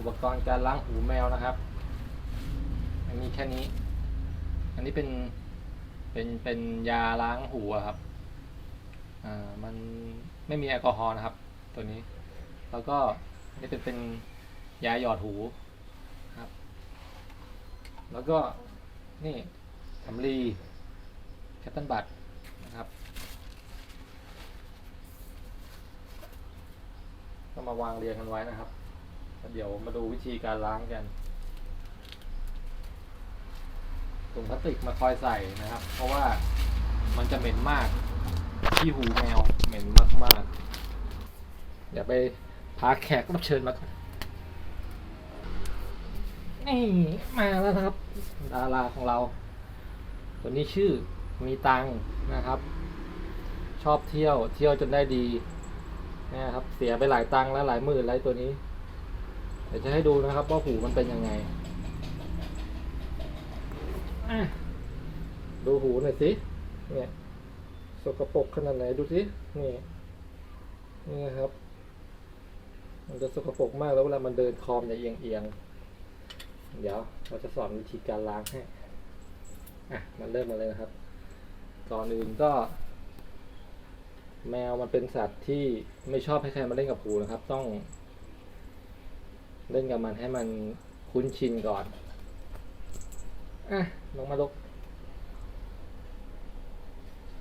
อุปกรณ์การล้างหูแมวนะครับ อันนี้แค่นี้ อันนี้เป็นเป็นเป็นยาล้างหูครับ อ่า มันไม่มีแอลกอฮอล์นะครับ ตัวนี้ แล้วก็นี่เป็นเป็นยาหยอดหูครับ แล้วก็นี่สำลีแคตตันบัตนะครับก็มาวางเรียงกันไว้นะครับ เดี๋ยวมาดูวิธีการล้างกันถุงพลาสติกมาคอยใส่นะครับ เพราะว่ามันจะเหม็นมากขี้หูแมวเหม็นมากมากๆเดี๋ยวไปพาแขกรับเชิญมาก่อนนี่มาแล้วนะครับ ดาราของเราคนนี้ชื่อมีตังค์นะครับ ชอบเที่ยวเที่ยวจนได้ดีนะครับ เสียไปหลายตังค์แล้วหลายหมื่นแล้วตัวนี้ เดี๋ยวจะให้ดูนะครับว่าหูมันเป็นยังไงดูหูหน่อยสิ เนี่ย สกปรกขนาดไหนดูสิ นี่ นี่นะครับ มันจะสกปรกมากแล้วเวลามันเดินคอมจะเอียงเอียง เดี๋ยวเราจะสอนวิธีการล้างให้ อะ มันเริ่มมาเลยนะครับ ก่อนอื่นก็ แมวมันเป็นสัตว์ที่ไม่ชอบให้ใครมาเล่นกับหูนะครับ ต้อง เล่นกับมันให้มันคุ้นชินก่อน อะ ลงมาลก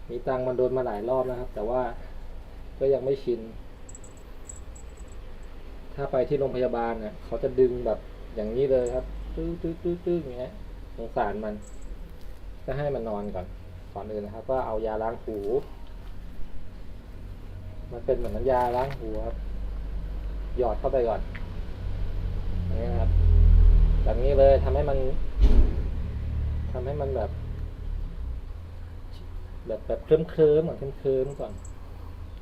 มีตังมันโดนมาหลายรอบนะครับ แต่ว่าก็ยังไม่ชิน ถ้าไปที่โรงพยาบาลเนี่ยเขาจะดึงแบบอย่างนี้เลยครับตื้อตื้อตื้อตื้ออย่างเงี้ยสงสารมัน ก็ให้มันนอนก่อน ก่อนอื่นนะครับ ก็เอายาล้างหูมันเป็นเหมือนน้ำยาล้างหูครับ หยอดเข้าไปก่อน นี้ครับ แบบนี้เลยทำให้มันทำให้มันแบบ แบบแบบเคลิ้มเคลิ้มๆก่อนเคลิ้มเคลิ้มๆก่อน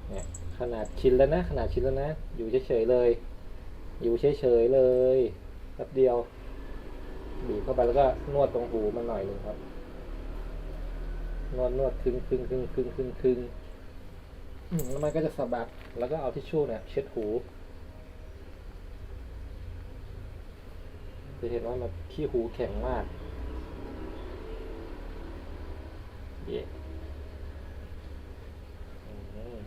เนี่ยขนาดชินแล้วนะ ขนาดชินแล้วนะ อยู่เฉยๆเลย อยู่เฉยๆเลยแป๊บเดียวบีบเข้าไปแล้วก็นวดตรงหูมันหน่อยหนึ่งครับ นวดนวดคึงคึงคึงคึงคึงคึงแล้วมันก็จะสะบัดแล้วก็เอาทิชชู่เนี่ย เช็ดหู จะเห็นว่ามันขี้หูแข็งมากเย่อืม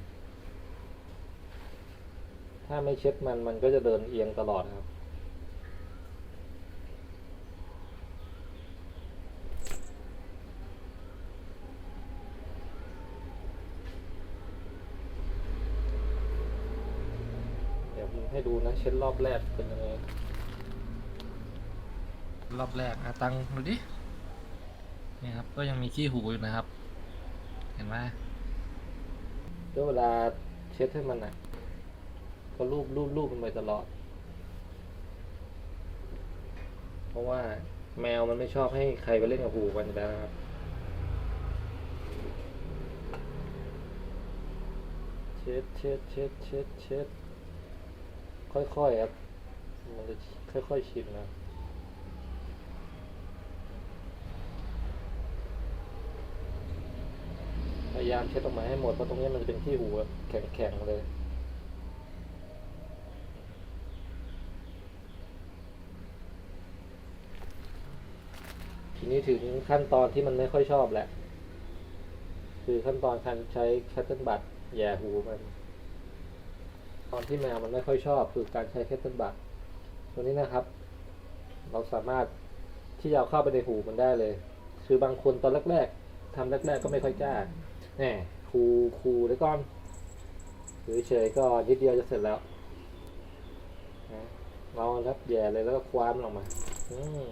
ถ้าไม่เช็ดมันมันก็จะเดินเอียงตลอดครับ เดี๋ยวผมให้ดูนะ เช็ดรอบแรกเป็นยังไง รอบแรกอะตังดูดินี่ครับ ก็ยังมีขี้หูอยู่นะครับ เห็นไหมก็เวลาเช็ดให้มันอะก็รูปรูปรูปมันไปตลอด เพราะว่าแมวมันไม่ชอบให้ใครไปเล่นกับหูมันอยู่แล้วนะครับ เช็ดเช็ดเช็ดเช็ดเช็ดค่อยๆครับ มันจะค่อยๆชินนะ พ ยายามเช็ดออกมาให้หมดเพราะตรงนี้มันจะเป็นที่หูแบบแข็งๆเลยทีนี้ถึงขั้นตอนที่มันไม่ค่อยชอบแหละ คือขั้นตอนการใช้แคตเทิลบัตแย่หูมัน ตอนที่แมวมันไม่ค่อยชอบคือการใช้แคตเทิลบัตตัวนี้นะครับ เราสามารถที่จะเข้าไปในหูมันได้เลย คือบางคนตอนแรก ๆทำแรก ๆ ก็ไม่ค่อยกล้า นี่คูคูแล้วก่อนเฉยๆก็นิดเดียวจะเสร็จแล้วนะเราครับแย่เลยแล้วก็คว้านมันออกมาอืม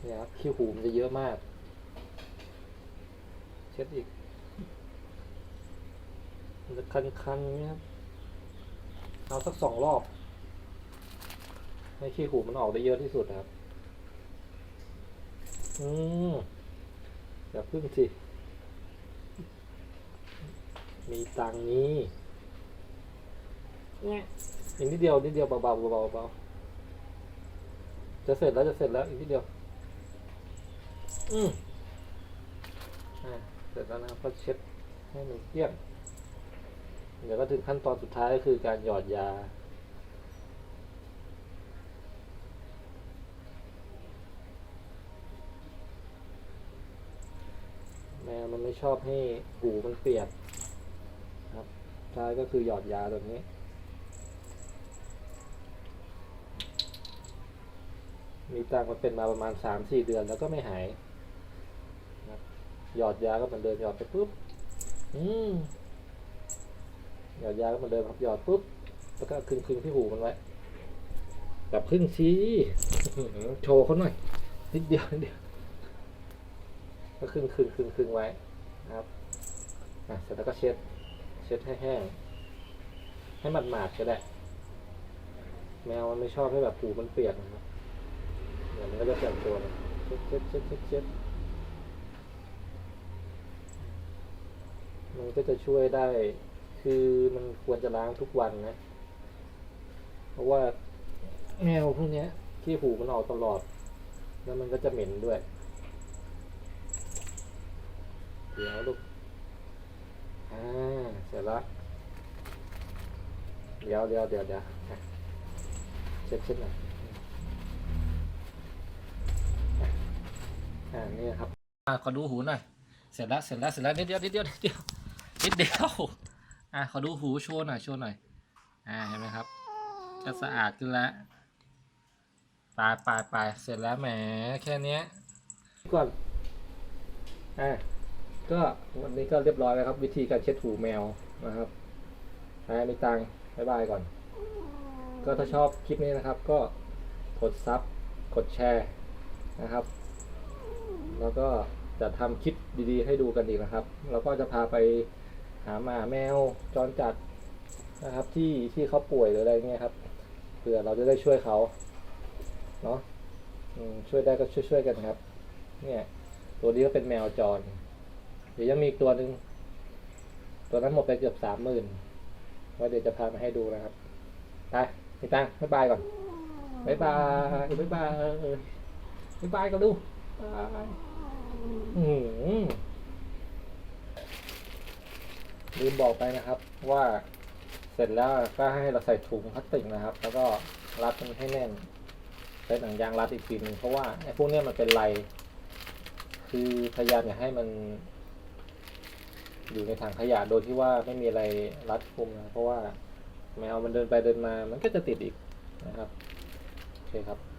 เนี่ยครับขี้หูมันจะเยอะมาก เช็ดอีกมันจะคันๆอย่างนี้ครับเอาสักสองรอบ ให้ขี้หูมันออกได้เยอะที่สุดครับ อืมอย่าพึ่งสิ มีตังค์นี้เนี่ยอีกนิดเดียวนิดเดียวเบาๆเบาๆเบาๆจะเสร็จแล้วจะเสร็จแล้วอีกนิดเดียว อืมอ่าเสร็จแล้วนะครับก็เช็ดให้มันเกลี้ยงเดี๋ยวก็ถึงขั้นตอนสุดท้ายก็คือการหยอดยา แมวมันไม่ชอบให้หูมันเปียกครับท้ายก็คือหยอดยาตัวนี้ มีตังมันเป็นมาประมาณสามสี่เดือนแล้วก็ไม่หายหยอดยาก็เหมือนเดิมหยอดไปปุ๊บอืมหยอดยาก็เหมือนเดิมครับหยอดปุ๊บแล้วก็คึงคึงที่หูมันไว้แบบพึ่งชี้โชว์เขาหน่อยนิดเดียวนิดเดียว ก็คึงคึงคึงคึงไว้นะครับอะเสร็จแล้วก็เช็ด เช็ดให้แห้ง ให้มันหมาดๆก็ได้ แมวมันไม่ชอบให้แบบหูมันเปียกนะครับเดี๋ยวมันก็จะเปลี่ยนตัวเช็ดเช็ดเช็ดเช็ดเช็ดมันก็จะช่วยได้ คือมันควรจะล้างทุกวันนะ เพราะว่าแมวพวกนี้ยขี้หูมันออกตลอด แล้วมันก็จะเหม็นด้วย เดี๋ยวลูก อ่า เสร็จละเดี๋ยวเดี๋ยวเดี๋ยวเดี๋ยวอะเช็ดเช็ดหน่อยอ่า นี่ครับ อ่าขอดูหูหน่อย เสร็จแล้ว เสร็จแล้ว เสร็จแล้ว นิดเดียว นิดเดียว นิดเดียว นิดเดียว อ่าขอดูหูโชว์หน่อย โชว์หน่อย อ่า เห็นไหมครับ จะสะอาดขึ้นแล้วปลายปลายปลายเสร็จแล้วแหมแค่เนี้ยก่อนอ่า ก็วันนี้ก็เรียบร้อยแล้วครับ วิธีการเช็ดหูแมวนะครับอ่ามีตังค์บายบายก่อน ก็ถ้าชอบคลิปนี้นะครับ ก็กดซับกดแชร์นะครับ แล้วก็จะทำคลิปดีๆ ให้ดูกันอีกนะครับ แล้วก็จะพาไปหาหมาแมวจรจัดนะครับ ที่ที่เขาป่วยหรืออะไรเงี้ยครับเผื่อเราจะได้ช่วยเขาเนาะช่วยได้ก็ช่วยๆกันครับ เนี่ย ตัวนี้ก็เป็นแมวจร เดี๋ยวยังมีอีกตัวหนึ่งตัวนั้นหมดไปเกือบสามหมื่นไว้เดี๋ยวจะพามาให้ดูนะครับไปพี่ตังบ๊ายบายก่อนบ๊ายบายบ๊ายบายบ๊ายบายก่อนดูบายอืมลืมบอกไปนะครับว่าเสร็จแล้วก็ให้เราใส่ถุงพลาสติกนะครับ แล้วก็รัดมันให้แน่นใช้หนังยางรัดอีกทีหนึงเพราะว่าไอ้พวกนี้มันเป็นไรคือพยายามอย่าให้มัน อยู่ในถังขยะโดยที่ว่าไม่มีอะไรรัดคุมนะเพราะว่าแมวมันเดินไปเดินมามันก็จะติดอีกนะครับโอเคครับ